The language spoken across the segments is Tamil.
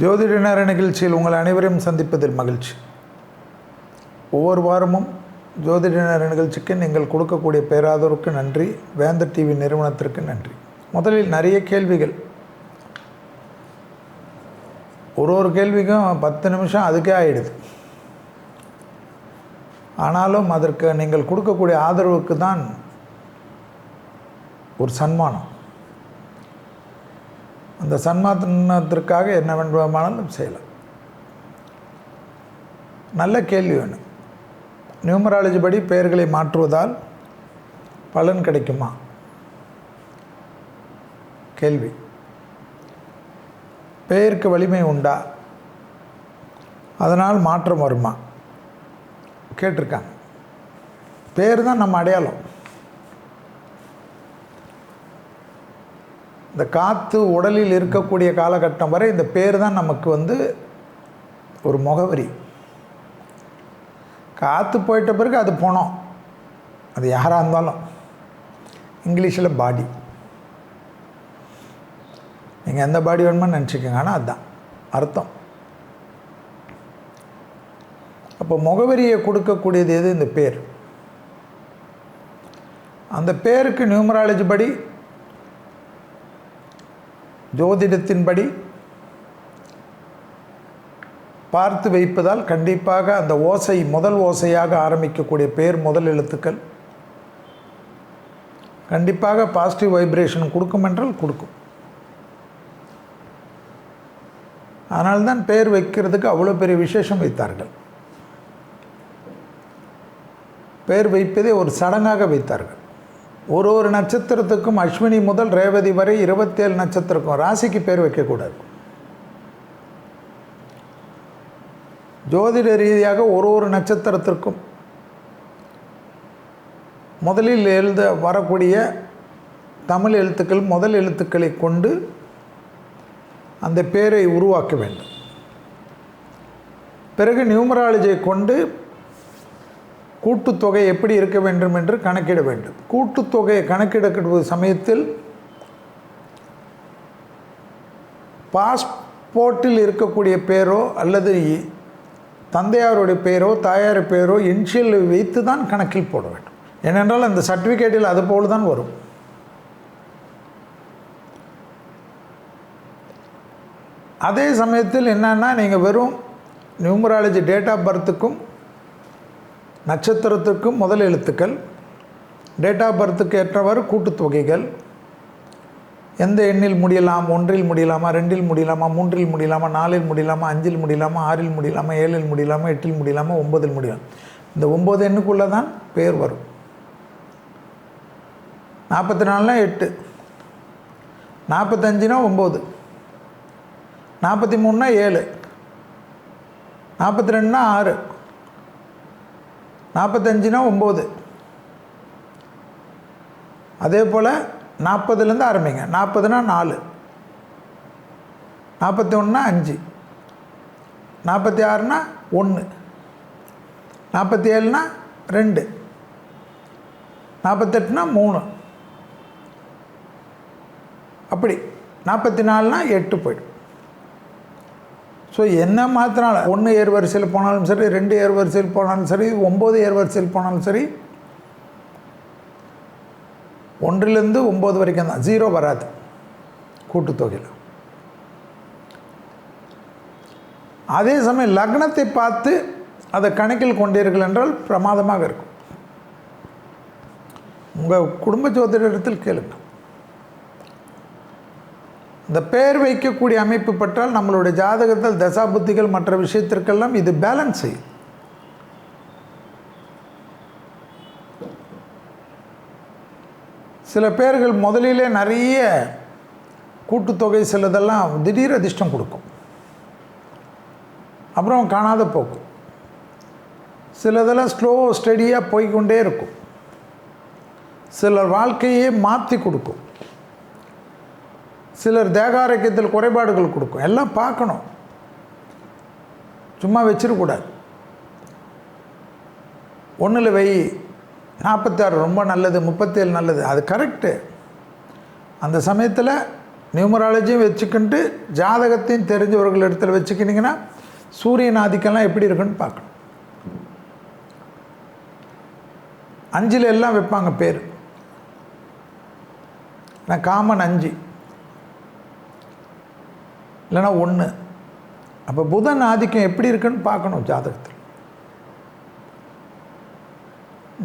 ஜோதிட நேர நிகழ்ச்சியில் உங்கள் அனைவரையும் சந்திப்பதில் மகிழ்ச்சி. ஒவ்வொரு வாரமும் ஜோதிட நேர நிகழ்ச்சிக்கு நீங்கள் கொடுக்கக்கூடிய பேராதோருக்கு நன்றி வேந்தர் டிவி நிறுவனத்திற்கு நன்றி. முதலில் நிறைய கேள்விகள். ஒரு ஒரு கேள்விக்கும் பத்து நிமிஷம் அதுக்கே ஆகிடுது ஆனாலும் அதற்கு நீங்கள் கொடுக்கக்கூடிய ஆதரவுக்கு தான் ஒரு சன்மானம். அந்த சன்மாதனத்திற்காக என்ன வேண்டுமானாலும் செய்யலாம். நல்ல கேள்வி வேணும். நியூமராலஜி படி பெயர்களை மாற்றுவதால் பலன் கிடைக்குமா? கேள்வி. பெயருக்கு வலிமை உண்டா? அதனால் மாற்றம் வருமா? கேட்டிருக்காங்க. பேர் தான் நம்ம அடையாளம். இந்த காற்று உடலில் இருக்கக்கூடிய காலகட்டம் வரை இந்த பேர் தான் நமக்கு வந்து ஒரு முகவரி. காற்று போயிட்ட பிறகு அது போனோம். அது யாராக இருந்தாலும். இங்கிலீஷில் பாடி. நீங்கள் எந்த பாடி வேணுமோ நினச்சிக்கோங்க. ஆனால் அதுதான் அர்த்தம். அப்போ முகவரியை கொடுக்கக்கூடியது எது? இந்த பேர். அந்த பேருக்கு நியூமராலஜி படி ஜோதிடத்தின்படி பார்த்து வைப்பதால் கண்டிப்பாக அந்த ஓசை முதல் ஓசையாக ஆரம்பிக்கக்கூடிய பேர் முதல் எழுத்துக்கள். கண்டிப்பாக பாசிட்டிவ் வைப்ரேஷன் கொடுக்கும் என்றால் கொடுக்கும். அதனால்தான் பெயர் வைக்கிறதுக்கு அவ்வளோ பெரிய விசேஷம் வைத்தார்கள். பெயர் வைப்பதே ஒரு சடங்காக வைத்தார்கள். ஒரு ஒரு நட்சத்திரத்துக்கும் அஸ்வினி முதல் ரேவதி வரை இருபத்தேழு நட்சத்திரக்கும் ராசிக்கு பேர் வைக்கக்கூடாது. ஜோதிட ரீதியாக ஒரு ஒரு நட்சத்திரத்திற்கும் முதலில் எழுத வரக்கூடிய தமிழ் எழுத்துக்கள் முதல் எழுத்துக்களை கொண்டு அந்த பேரை உருவாக்க வேண்டும். பிறகு நியூமராலஜியை கொண்டு கூட்டுத்தொகை எப்படி இருக்க வேண்டும் என்று கணக்கிட வேண்டும். கூட்டுத்தொகையை கணக்கிடக்கூடிய சமயத்தில் பாஸ்போர்ட்டில் இருக்கக்கூடிய பேரோ அல்லது தந்தையாருடைய பெயரோ தாயார் பெயரோ இன்ஷியல் வைத்து தான் கணக்கில் போட வேண்டும். ஏனென்றால் அந்த சர்டிஃபிகேட்டில் அது போல் தான் வரும். அதே சமயத்தில் என்னென்னா நீங்கள் வெறும் நியூமராலஜி டேட் ஆஃப் பர்த்துக்கும் நட்சத்திரத்துக்கும் முதல் எழுத்துக்கள் டேட் ஆஃப் பர்த்துக்கு ஏற்றவாறு கூட்டுத்தொகைகள் எந்த எண்ணில் முடியலாம் ஒன்றில் முடியலாமா ரெண்டில் முடியலாமா மூன்றில் முடியலாமா நாலில் முடியலாமா அஞ்சில் முடியலாமா ஆறில் முடியலாமா ஏழில் முடியலாமா எட்டில் முடியலாமா ஒம்பதில் முடியலாம். இந்த ஒம்பது எண்ணுக்குள்ளே தான் பேர் வரும். நாற்பத்தி நாலுனால் எட்டு. நாற்பத்தஞ்சுனா ஒம்பது நாற்பத்தி மூணுனா ஏழு. நாற்பத்தி ரெண்டுனா ஆறு. நாற்பத்தஞ்சுனா ஒம்பது. அதே போல் நாற்பதுலேருந்து ஆரம்பிங்க. நாற்பதுனா நாலு. நாற்பத்தி ஒன்றுனா அஞ்சு. நாற்பத்தி ஆறுனா ஒன்று நாற்பத்தி ஏழுனா ரெண்டு. நாற்பத்தெட்டுனா மூணு. அப்படி. நாற்பத்தி நாலுனா எட்டு போய்டும். ஸோ என்ன மாற்றினாலும் ஒன்று ஏர் வரிசையில் போனாலும் சரி ரெண்டு ஏர் வரிசையில் போனாலும் சரி ஒம்பது ஏர் வரிசையில் போனாலும் சரி ஒன்றிலிருந்து ஒம்பது வரைக்கும் தான். ஜீரோ வராது. கூட்டுத்தொகையில் அதே சமயம் லக்னத்தை பார்த்து அதை கணக்கில் கொண்டீர்கள் என்றால் பிரமாதமாக இருக்கும். உங்கள் குடும்ப ஜோதிடத்தில் கேளுங்கள் இந்த பெயர் வைக்கக்கூடிய அமைப்பு பற்றால் நம்மளுடைய ஜாதகத்தில் தசாபுத்திகள் மற்ற விஷயத்திற்கெல்லாம் இது பேலன்ஸ் செய்யும் சில பேர்கள் முதலிலே நிறைய கூட்டுத்தொகை சிலதெல்லாம் திடீர் அதிர்ஷ்டம் கொடுக்கும். அப்புறம் காணாத போக்கும். சிலதெல்லாம் ஸ்லோ ஸ்டடியாக போய்கொண்டே இருக்கும். சிலர் வாழ்க்கையே மாற்றி கொடுக்கும். சிலர் தேகாரோக்கியத்தில் குறைபாடுகள் கொடுக்கும். எல்லாம் பார்க்கணும். சும்மா வச்சிடக்கூடாது. ஒன்றில் வை. நாற்பத்தாறு ரொம்ப நல்லது முப்பத்தேழு நல்லது. அது கரெக்டு அந்த சமயத்தில் நியூமராலஜியும் வச்சுக்கிட்டு ஜாதகத்தையும் தெரிஞ்சவர்கள் இடத்துல வச்சுக்கிட்டிங்கன்னா சூரியன் ஆதிக்கம்லாம் எப்படி இருக்குன்னு பார்க்கணும். அஞ்சில் எல்லாம் வைப்பாங்க பேர். நான் காமன் அஞ்சு. இல்லைன்னா ஒன்று அப்போ புதன் ஆதிக்கம் எப்படி இருக்குன்னு பார்க்கணும் ஜாதகத்தில்.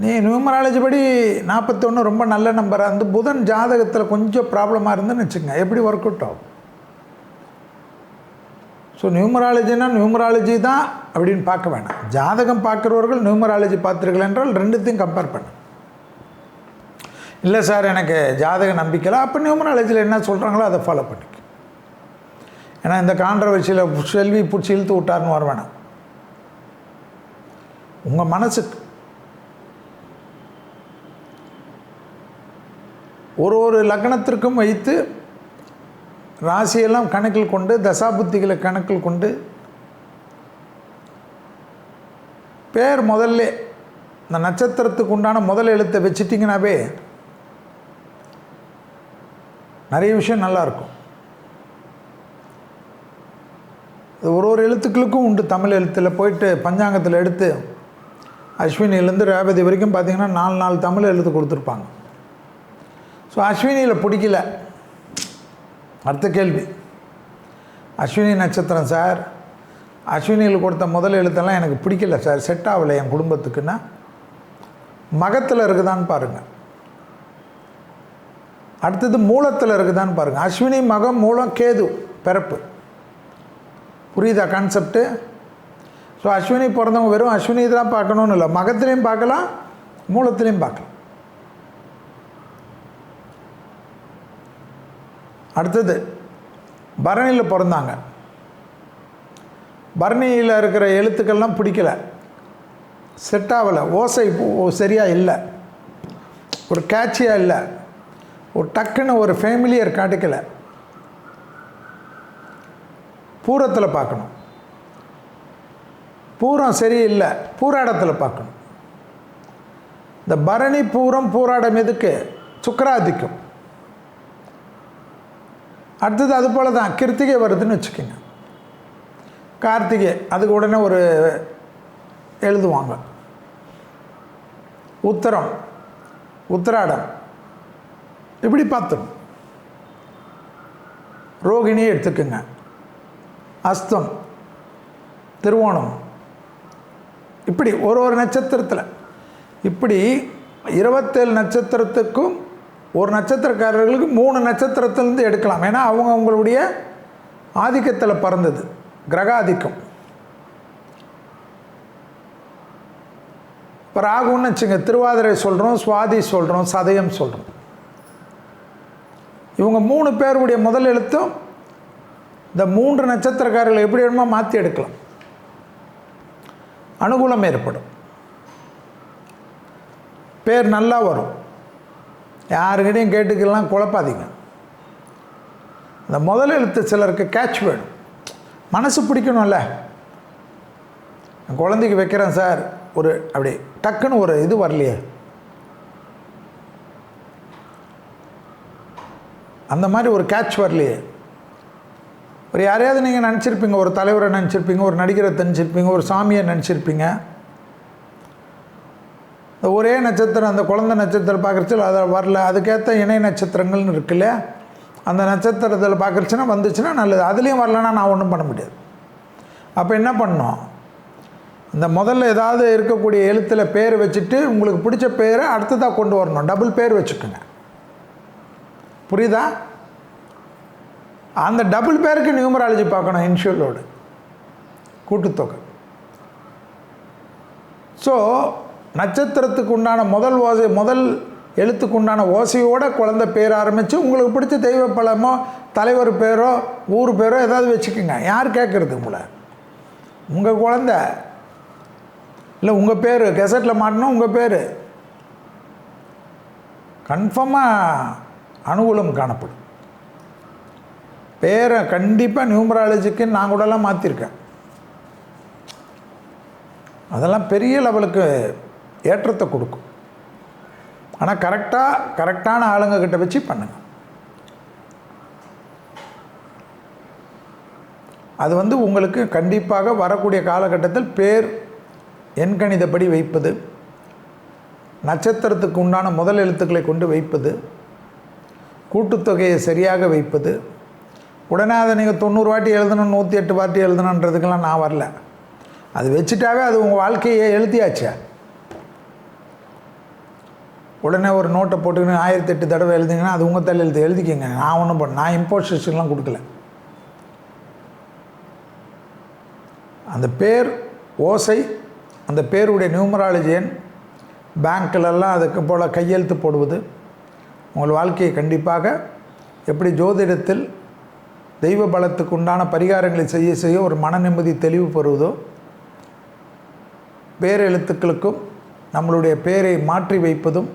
நீ நியூமராலஜி படி நாற்பத்தொன்று ரொம்ப நல்ல நம்பராக இருந்து புதன் ஜாதகத்தில் கொஞ்சம் ப்ராப்ளமாக இருந்துன்னு வச்சுங்க எப்படி ஒர்க் அவுட் ஆகும்? ஸோ நியூமராலஜினா நியூமராலஜி தான் அப்படின்னு பார்க்க வேணாம். ஜாதகம் பார்க்குறவர்கள் நியூமராலஜி பார்த்துருக்கல என்றால் ரெண்டுத்தையும் கம்பேர் பண்ணு. இல்லை சார் எனக்கு ஜாதக நம்பிக்கையில் அப்போ நியூமராலஜியில் என்ன சொல்கிறாங்களோ அதை ஃபாலோ பண்ணிக்க. ஏன்னா இந்த கான்ட்ரவர்சியில் செல்வி பிடிச்சி இழுத்து விட்டார்னு வர வேணாம். உங்கள் மனசுக்கு ஒரு ஒரு லக்னத்திற்கும் வைத்து ராசியெல்லாம் கணக்கில் கொண்டு தசாபுத்திகளை கணக்கில் கொண்டு பேர் முதல்ல இந்த நட்சத்திரத்துக்கு உண்டான முதல் எழுத்தை வச்சிட்டிங்கனாவே நிறைய விஷயம் நல்லாயிருக்கும் இது ஒரு ஒரு எழுத்துக்களுக்கும் உண்டு. தமிழ் எழுத்தில் போயிட்டு பஞ்சாங்கத்தில் எடுத்து அஸ்வினிலேருந்து ரேவதி வரைக்கும் பார்த்தீங்கன்னா நாலு நாலு தமிழ் எழுத்து கொடுத்துருப்பாங்க. ஸோ அஸ்வினியில் பிடிக்கல. அடுத்த கேள்வி. அஸ்வினி நட்சத்திரம் சார் அஸ்வினியில் கொடுத்த முதல் எழுத்தெல்லாம் எனக்கு பிடிக்கல சார். செட் ஆகலை என் குடும்பத்துக்குன்னா. மகத்தில் இருக்குதான்னு பாருங்கள் அடுத்தது மூலத்தில் இருக்குதான்னு பாருங்கள் அஸ்வினி மகம் மூலம் கேது பிறப்பு. புரியுதா கான்செப்ட்டு ஸோ அஸ்வினி பிறந்தவங்க வெறும் அஸ்வினி தான் பார்க்கணுன்னு இல்லை. மகத்துலேயும் பார்க்கலாம் மூலத்துலேயும் பார்க்கலாம். அடுத்தது பரணியில் பிறந்தாங்க. பரணியில் இருக்கிற எழுத்துக்கள்லாம் பிடிக்கல. செட் ஆகலை. ஓசை சரியாக இல்லை. ஒரு கேட்சியாக இல்லை. ஒரு டக்குன்னு ஒரு ஃபேமிலியர் காட்டிக்கலை. பூரத்தில் பார்க்கணும். பூரம் சரியில்லை பூராடத்தில் பார்க்கணும். இந்த பரணி பூரம் பூராடம் எதுக்கு? சுக்கராதிக்கம். அடுத்தது அது போல் தான் கிருத்திகை வருதுன்னு வச்சுக்கோங்க. கார்த்திகை அதுக்கு உடனே ஒரு எழுதுவாங்க. உத்தரம் உத்தராடம். இப்படி பார்த்துடும் ரோகிணியை எடுத்துக்கோங்க. அஸ்தம் திருவோணம். இப்படி ஒரு ஒரு நட்சத்திரத்தில் இப்படி இருபத்தேழு நட்சத்திரத்துக்கும் ஒரு நட்சத்திரக்காரர்களுக்கு மூணு நட்சத்திரத்திலேருந்து எடுக்கலாம். ஏன்னா அவங்க அவங்களுடைய ஆதிக்கத்தில் பறந்தது கிரகாதிக்கம். இப்போ ராகுன்னு வச்சுங்க திருவாதிரை சொல்கிறோம் சுவாதி சொல்கிறோம் சதயம் சொல்கிறோம் இவங்க மூணு பேருடைய முதல் எழுத்தும் இந்த மூன்று நட்சத்திரக்காரர்கள் எப்படி வேணுமோ மாற்றி எடுக்கலாம். அனுகூலம் ஏற்படும். பேர் நல்லா வரும். யாருக்கிட்டையும் கேட்டுக்கலாம் குழப்பாதீங்க. இந்த முதல் எழுத்து சிலருக்கு கேட்ச் வேணும். மனசு பிடிக்கணும்ல. குழந்தைக்கு வைக்கிறேன் சார். ஒரு அப்படி டக்குன்னு ஒரு இது வரலையே. அந்த மாதிரி ஒரு கேட்ச் வரலையே. ஒரு யாரையாவது நீங்கள் நினச்சிருப்பீங்க ஒரு தலைவரை நினச்சிருப்பீங்க ஒரு நடிகரை நினச்சிருப்பீங்க ஒரு சாமியை நினச்சிருப்பீங்க. இந்த ஒரே நட்சத்திரம் அந்த குழந்தை நட்சத்திரம் பார்க்குறச்சு அதை வரல. அதுக்கேற்ற இணை நட்சத்திரங்கள்னு இருக்குல்ல அந்த நட்சத்திரத்தில் பார்க்குறச்சுன்னா வந்துச்சுன்னா நல்லது. அதுலேயும் வரலன்னா நான் ஒன்றும் பண்ண முடியாது. அப்போ என்ன பண்ணோம் இந்த முதல்ல ஏதாவது இருக்கக்கூடிய எழுத்தில் பேர் வச்சுட்டு உங்களுக்கு பிடிச்ச பேரை அடுத்ததாக கொண்டு வரணும். டபுள் பேர் வச்சுக்கோங்க. புரியுதா? அந்த டபுள் பேருக்கு நியூமராலஜி பார்க்கணும் இன்ஷியலோடு கூட்டுத்தொகை. ஸோ நட்சத்திரத்துக்கு உண்டான முதல் ஓசை முதல் எழுத்துக்கு உண்டான ஓசையோட குழந்தை பேர் ஆரம்பித்து உங்களுக்கு பிடிச்ச தெய்வ பழமோ தலைவர் பேரோ ஊர் பேரோ ஏதாவது வச்சுக்கோங்க. யார் கேட்குறது உங்களை? உங்கள் குழந்த. இல்லை உங்கள் பேர். கெசட்டில் மாட்டினா உங்கள் பேர். கன்ஃபார்மாக அனுகூலம் காணப்படும். பேரை கண்டிப்பாக நியூமராலஜிக்கு நான் கூடலாம் மாற்றிருக்கேன் அதெல்லாம் பெரிய லெவலுக்கு ஏற்றத்தை கொடுக்கும். ஆனால் கரெக்டாக கரெக்டான ஆளுங்க கிட்ட வச்சு பண்ணுங்கள் அது வந்து உங்களுக்கு கண்டிப்பாக வரக்கூடிய காலகட்டத்தில் பேர் எண்கணிதப்படி வைப்பது நட்சத்திரத்துக்கு உண்டான முதல் எழுத்துக்களை கொண்டு வைப்பது கூட்டுத்தொகையை சரியாக வைப்பது உடனே அதை நீங்கள் தொண்ணூறு வாட்டி எழுதணும் நூற்றி எட்டு வாட்டி எழுதணுன்றதுக்கெல்லாம் நான் வரல. அது வச்சுட்டாவே அது உங்கள் வாழ்க்கையை எழுதியாச்சே. உடனே ஒரு நோட்டை போட்டுக்கின்னு ஆயிரத்தி எட்டு தடவை எழுதிங்கன்னா அது உங்கள் தலை எழுதிக்கங்க. நான் ஒன்றும் பண்ண நான் இம்போசிஷன்லாம் கொடுக்கல. அந்த பேர் ஓசை அந்த பேருடைய நியூமராலஜியன் பேங்க்கிலெல்லாம் அதுக்கு போல் கையெழுத்து போடுவது உங்கள் வாழ்க்கையை கண்டிப்பாக எப்படி ஜோதிடத்தில் தெய்வ பலத்துக்கு உண்டான பரிகாரங்களை செய்ய செய்ய ஒரு மன நிம்மதி தெளிவு பெறுவதோ பேரெழுத்துக்களுக்கும் நம்மளுடைய பேரை மாற்றி வைப்பதும்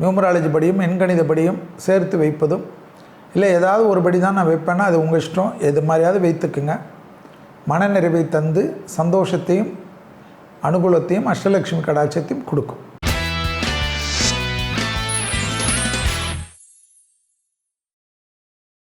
நியூமராலஜி படியும் எண்கணிதப்படியும் சேர்த்து வைப்பதும் இல்லை ஏதாவது ஒரு படி தான் நான் வைப்பேன்னா அது உங்கள் இஷ்டம். எது மாதிரியாவது வைத்துக்குங்க. மனநிறைவை தந்து சந்தோஷத்தையும் அனுகூலத்தையும் அஷ்டலட்சுமி கடாட்சத்தையும் கொடுக்கும்.